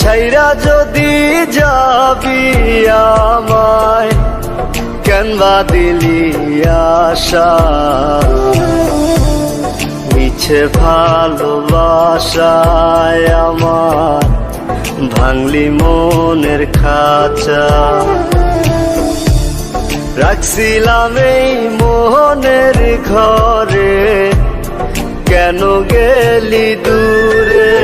ছাইরা যদি যাবি আমায় কেনবা দিলি আশা? মিছে ভালোবাসায় আমার ভাঙলি মনের খাঁচা। রাখছিলাম এই মোহনের ঘরে, কেন গেলি দূরে?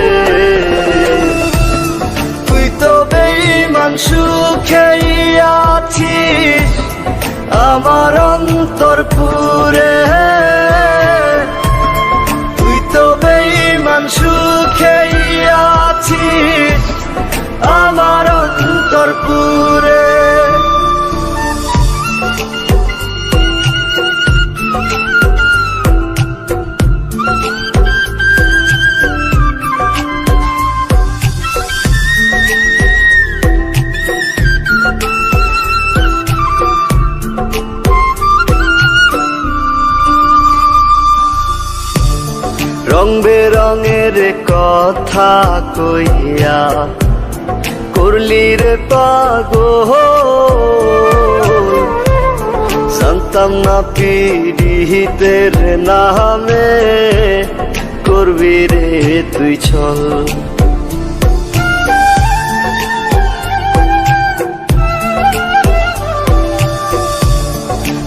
তুই তো বেইমান সুখেই আছিস, আমার অন্তর পুরে। রং বেরঙের কথা কইয়া করলি রে পাগো জানতাম না পিড়িতের নামে করবি রে তুই ছল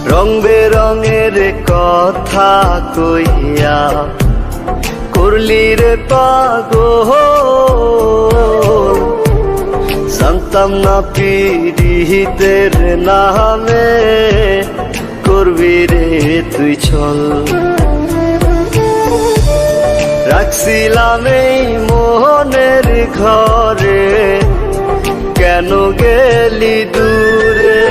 রং বেরঙের কথা কইয়া করলি রে পাগো জানতাম না পিড়িতের নামে করবি রে তুই ছল। রাখছিলাম এই মোহনের ঘরে, কেন গেলি দূরে?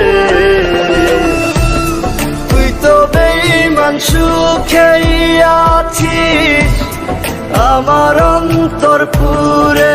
তুই তো বেইমান সুখেই আছিস আমার অন্তর পুরে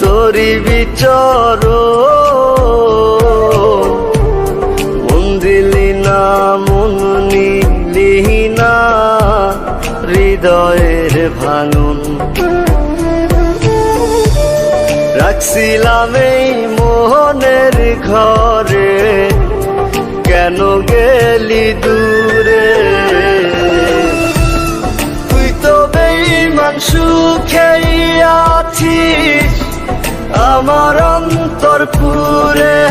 তোরি বিচর। মন না, মন নিলি না, হৃদয়ের ভাঙন। রাখছিলাম এই মোহনের ঘরে, কেন গেলি দূরে? তুই তো বেইমান সুখেই আছিস আমার অন্তর পুরে।